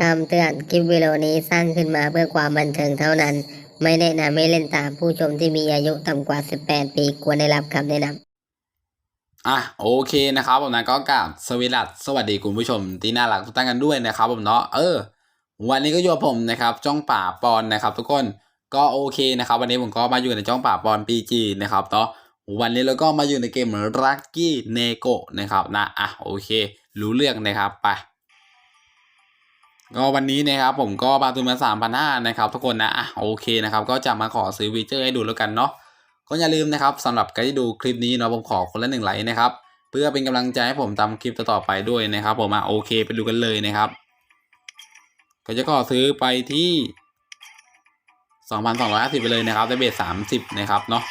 คำเตือนคลิปวิดีโอนี้สร้างขึ้นมาเพื่อความบันเทิงเท่านั้น ไม่แนะนำให้เล่นตามผู้ชมที่มีอายุต่ำกว่า 18 ปีควรได้รับคำแนะนำอะโอเคนะครับผมนะก็กราบสวีดัสสวัสดีคุณผู้ชมที่น่ารักทุกท่านกันด้วยนะครับผมเนาะเออ วันนี้ก็อยู่ผมนะครับจ้องป่าปอนนะครับ ทุกคนก็โอเคนะครับ วันนี้ผมก็มาอยู่ในจ้องป่าปอนปีจีนะครับเนาะวันนี้เราก็มาอยู่ในเกมรักกี้เนโกนะครับนะอะโอเค รู้เรื่องนะครับไป ก็วันนี้นะครับผมก็บาทุนมาสามพันห้านะครับทุกคนนะอะโอเคนะครับก็จะมาขอซื้อวีเจอร์ให้ดูแล้วกันเนาะก็อย่าลืมนะครับสำหรับใครที่ดูคลิปนี้เนาะผมขอคนละหนึ่งไลค์นะครับเพื่อเป็นกำลังใจให้ผมทำคลิปต่อๆไปด้วยนะครับ ผมอะโอเคไปดูกันเลยนะครับ ก็จะขอซื้อไปที่2,250ไปเลยนะครับได้เบส30นะครับเนาะ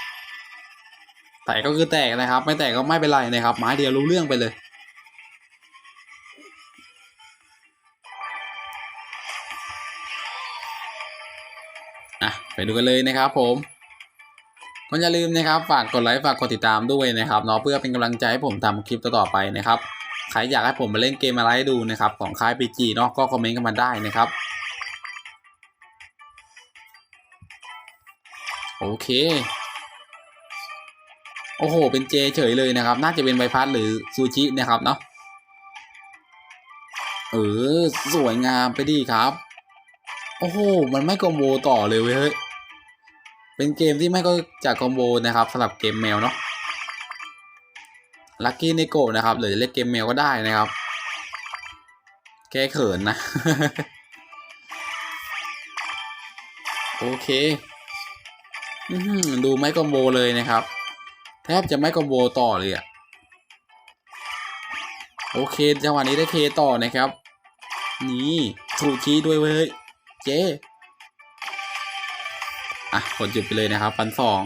แต่ก็คือแตกนะครับ ไม่แตกก็ไม่เป็นไรนะครับไม้เดียวรู้เรื่องไปเลย ไปดูกันเลยนะครับผมก็อย่าลืมนะครับฝากกดไลค์ฝากกดติดตามด้วยนะครับเนาะเพื่อเป็นกำลังใจให้ผมทำคลิปต่อๆไปนะครับใครอยากให้ผมมาเล่นเกมอะไรดูนะครับของค่ายปีจีเนาะก็คอมเมนต์กันมาได้นะครับโอเคโอ้โห เป็นเจเฉยเลยนะครับ น่าจะเป็นใบพัดหรือซูชินะครับเนาะ เออ สวยงามไปดีครับ โอ้โห มันไม่คอมโบต่อเลยเว้ย เป็นเกมที่ไม่ก็จากคอมโบนะครับสำหรับเกมแมวเนาะลัคกี้ในโกนะครับหรือจะเรียกเกมแมวก็ได้นะครับ แก้เขินนะ โอเคดูไม่คอมโบเลยนะครับ แทบจะไม่คอมโบต่อเลยอะโอเคจังหวะนี้ได้เคต่อนะครับ นี่ถูกชี้ด้วยเว้ย เจ๊ อะกดหยุดไปเลยนะครับพันสอง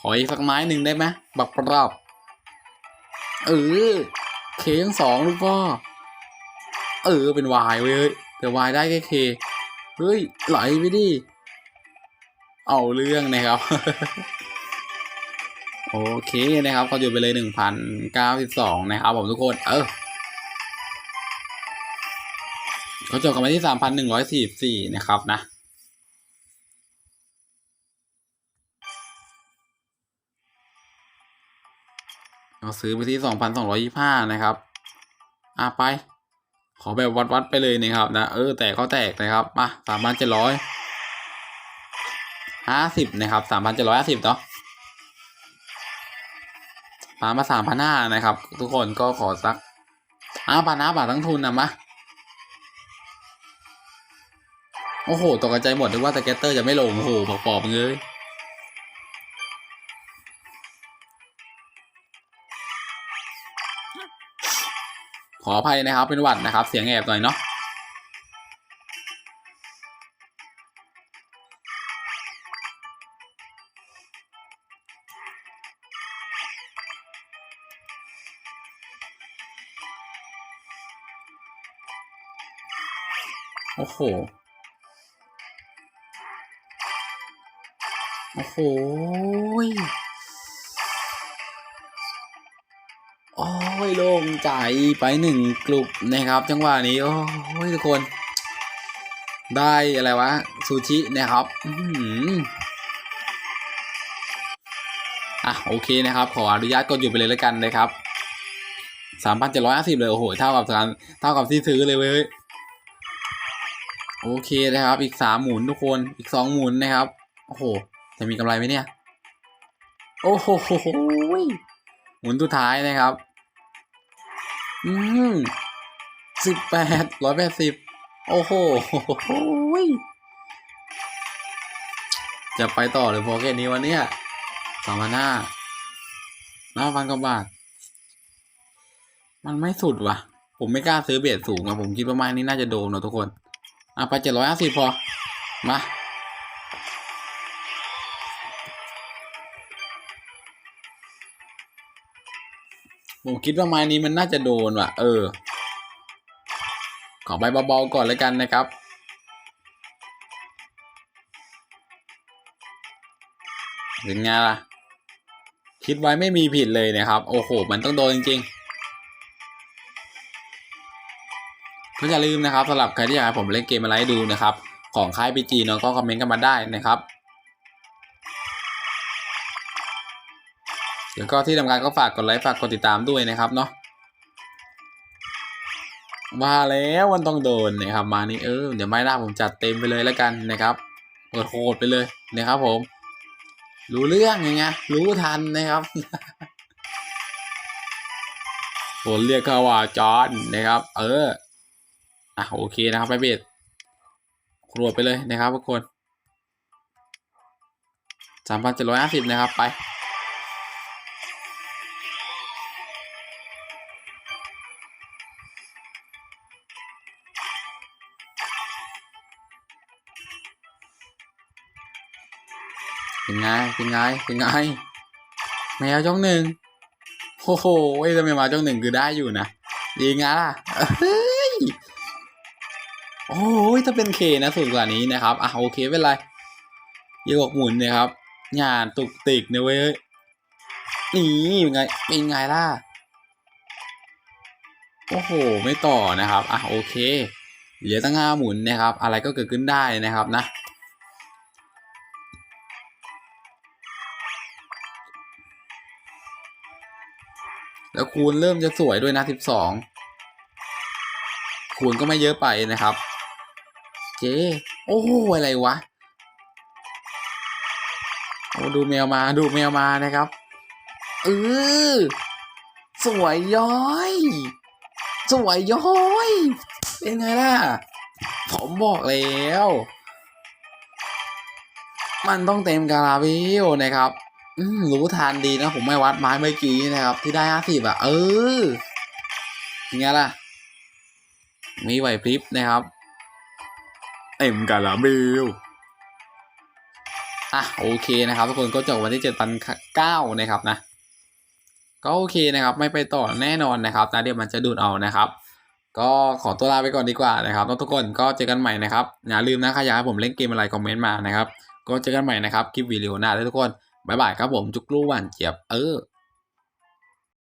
ขออีกสักไม้หนึ่งได้ไหมบักปรอบเออเคทั้งสองลูกพ่อเออเป็นวายเว้ยแต่วายได้แค่เคเฮ้ยไหลไปดิเอาเรื่องนะครับ โอเคนะครับก็หยุดไปเลยหนึ่งพันเก้าสิบสองนะครับผมทุกคนเออก็จบกันไปที่สามพันหนึ่งร้อยสี่สี่นะครับนะ เราซื้อไปที่สองพันสองร้อยี่ห้านะครับ อะไป ขอแบบวัดๆไปเลยนะครับนะ เออ แตกก็แตกนะครับมาสามพันเจ็ดร้อยห้าสิบนะครับสามพันเจ็ดร้อยห้าสิบเนาะมามาสามพันห้านะครับ ทุกคนก็ขอสักอ้าปานาบาททั้งทุนนะมะโอ้โหตกใจหมดนึกว่าสเก็ตเตอร์จะไม่ลงโอ้โหปอบๆเลย ออภัยนะครับเป็นหวัดนะครับ เสียงแอบหน่อยเนาะโอ้โห โอ้โห ยโอ้ยโล่งใจไปหนึ่งกลุ่มนะครับ จังหวะนี้ โอ้ยทุกคน ได้อะไรวะ ซูชินะครับอืมอะโอเคนะครับ ขออนุญาตกดหยุดไปเลยแล้วกันนะครับสามพันเจ็ดร้อยห้าสิบเลยโอ้โหเท่ากับการเท่ากับที่ซื้อเลยเว้ยโอเคนะครับ อีกสามหมุนทุกคนอีกสองหมุนนะครับโอ้โห จะมีกำไรไหมเนี่ย โอ้โหหมุนสุดท้ายนะครับ อืมสิบแปดร้อยแปดสิบโอ้โห จะไปต่อหรือพอแค่นี้วันเนี้ยสองพันห้าน้าพันกว่าบาท มันไม่สุดว่ะ ผมไม่กล้าซื้อเบียดสูงอะผมคิดว่าไม้นี้น่าจะโดนนะทุกคน อะไปเจ็ดร้อยห้าสิบพอ มา ผมคิดว่าไม้นี้มันน่าจะโดนว่ะ เออ ขอใบเบาๆก่อนเลยกันนะครับ เป็นไงล่ะ คิดไว้ไม่มีผิดเลยนะครับ โอ้โห มันต้องโดนจริงๆก็อย่าลืมนะครับสำหรับใครที่อยากให้ผมเล่นเกมอะไรดูนะครับ ของค่ายพีจีเนาะก็คอมเมนต์กันมาได้นะครับ แล้วก็ที่ทำงานก็ฝากกดไลค์ฝากกดติดตามด้วยนะครับเนาะมาแล้วมันต้องโดนนะครับมานี่เออเดี๋ยวไม่ได้ผมจัดเต็มไปเลยแล้วกันนะครับเปิดโคตรไปเลยนะครับผม รู้เรื่องยังไงรู้ทันนะครับผมเรียกเขาว่าจอห์นนะครับ เอออะโอเคนะครับไปเบสครัวไปเลยนะครับทุกคนสามพันเจ็ดร้อยห้าสิบนะครับไป เป็นไงเป็นไงเป็นไงแมวจ้องหนึ่งโอ้โหเอ้ทำไมมาจ้องหนึ่งคือได้อยู่นะดีงะล่ะเฮ้ยโอ้ยถ้าเป็นเคนะสูงกว่านี้นะครับอะโอเคไม่เป็นไรยกหมุนเนะครับงานตุกติกนะเว้ยนี่เป็นไงเป็นไงล่ะโอ้โห ไม่ต่อนะครับ อะ โอเค เหลือตั้งห้าหมุนนะครับ อะไรก็เกิดขึ้นได้นะครับนะ แล้วคูณเริ่มจะสวยด้วยนะสิบสองคูณก็ไม่เยอะไปนะครับ เจ๊โอ้โหอะไรวะโอ้ดูแมวมาดูแมวมานะครับเออสวยย้อย สวยย้อย เป็นไงล่ะ ผมบอกแล้ว มันต้องเต็มกาลาเบลนะครับ รู้ทันดีนะผมไม่วัดไม้เมื่อกี้นะครับ ที่ได้ห้าสิบอะเออยังไงล่ะ มีไหวพริบนะครับเต็มกาลาเบลอะโอเคนะครับ ทุกคนก็จบวันที่เจ็ดพันเก้านะครับนะ ก็โอเคนะครับ ไม่ไปต่อแน่นอนนะครับนะเดี๋ยวมันจะดูดเอานะครับ ก็ขอตัวลาไปก่อนดีกว่านะครับแล้วทุกคนก็เจอกันใหม่นะครับอย่าลืมนะใครอยากให้ผมเล่นเกมอะไรคอมเมนต์มานะครับ ก็เจอกันใหม่นะครับคลิปวิดีโอหน้าด้วยทุกคน บายบายครับผมจุกลู้หวานเจี๊ยบเออ